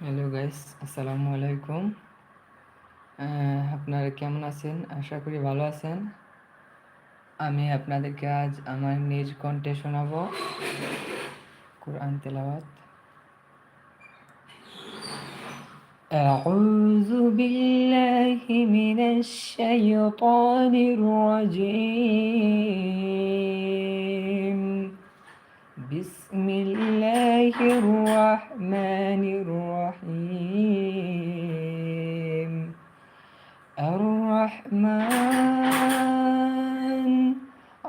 Hello guys আসসালামু আলাইকুম আপনারা কেমন আছেন আশা করি ভালো আছেন আমি আপনাদেরকে আজ আমার নিজ কণ্ঠে শোনাবো কোরআন তেলাওয়াত أعوذ بالله من الشيطان الرجيم بسم الله الرحمن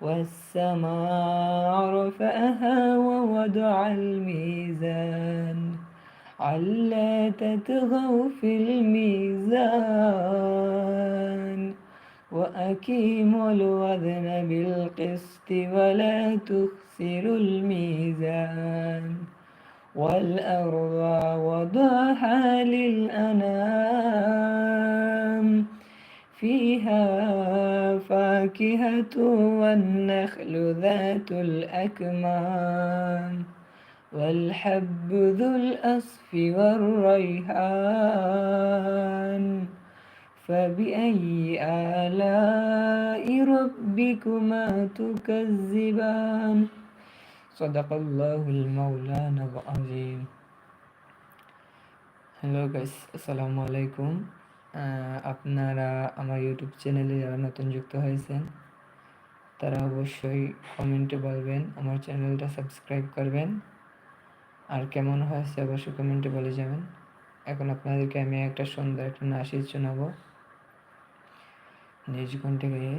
والسماء رفعها ووضع الميزان ألا تطغوا في الميزان وأقيموا الوزن بالقسط ولا تخسروا الميزان والأرض وضعها الفاكهة والنخل ذات الأكمام والحب ذو الأصف والريحان فبأي آلاء ربكما تكذبان صدق الله المولانا العظيم Hello guys, Assalamualaikum. আপনারা আমার ইউটিউব চ্যানেলে যারা নতুন যুক্ত হয়েছেন, তারা অবশ্যই কমেন্টে বলবেন, আমার চ্যানেলটা সাবস্ক্রাইব করবেন। আর কেমন হয়েছে অবশ্যই কমেন্টে বলে যাবেন। এখন আপনাদেরকে আমি একটা সুন্দর একটা নাসির শোনাবো। নিজ কণ্ঠে গিয়ে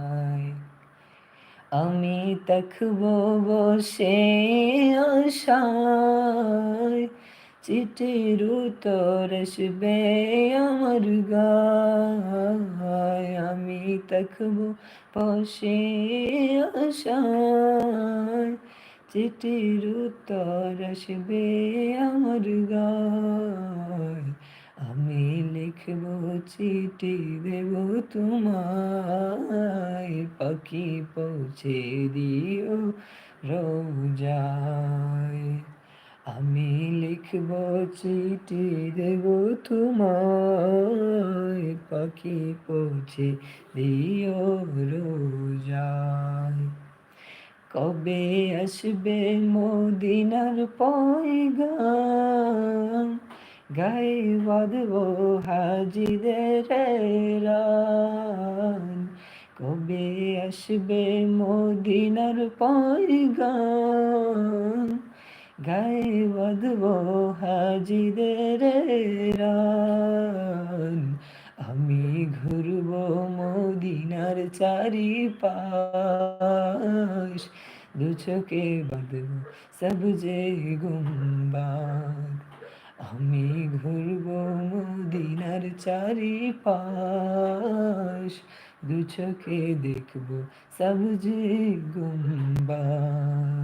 আমি তখব বসে আশায়, চিঠির উত্তর আসবে আমার গায়। আমি তখব বসে আশায়, চিঠির উত্তর আসবে আমার গায়। লিখব চিঠি দেব তোমায়, পাখি পৌঁছে দিও রোজায়। আমি লিখব চিঠি দেব তোমায়, পাখি পৌঁছে দিও রোজায়। কবে আসবে মদিনার পয়গাম? গায়ে বাঁধব হাজিদের রান। কবে আসবে মদিনার পয়গাম? গায়ে বাঁধব হাজিদের রান। আমি ঘুরব মদিনার চারি পাশ দু চোখে বাঁধব সবজে গুম্বাদ। আমি ঘুরব মদিনার চারি পাশ দু চোখে দেখব সবজে গুম্বাদ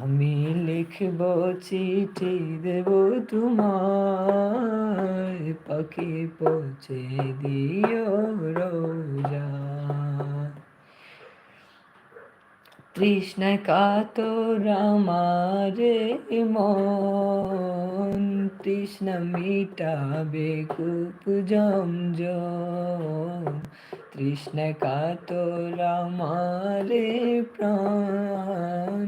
আমি লিখব চিঠি, দেব তোমার পাখি পৌঁছে দিও রোজা। তৃষ্ণ কাতর আমারে মন তৃষ্ণ মিটাবে কূপ জম তৃষ্ণ কাতর আমারে প্রাণ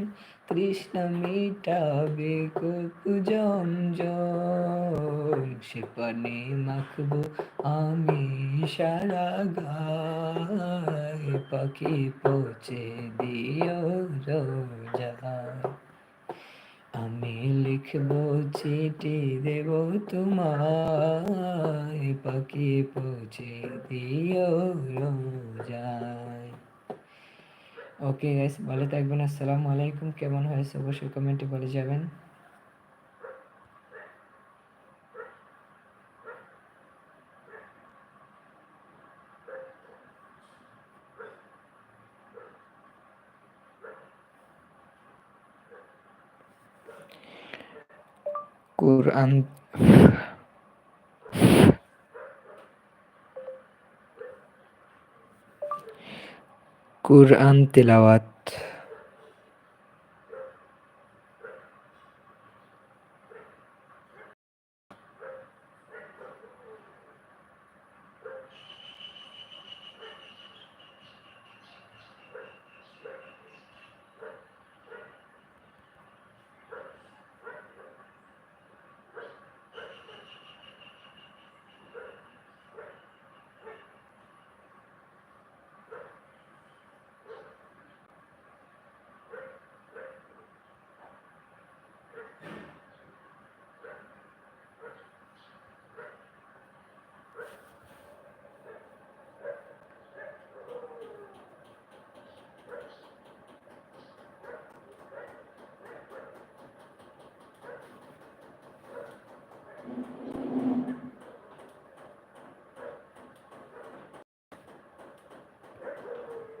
তৃষ্ণ মিটাবে কূপ জম সে পানে মাখবো আমি সারা গায়। পাখি পৌঁছে দিও রোজায় আমি লিখব চিঠি দেব তোমায়। পাখি পৌঁছে দিও রোজায় ওকে গাইস ভালো থাকবেন আসসালামু আলাইকুম। কেমন হয়েছে? অবশ্যই কমেন্টে বলে যাবেন। কোরআন কোরআন তেলাওয়াত।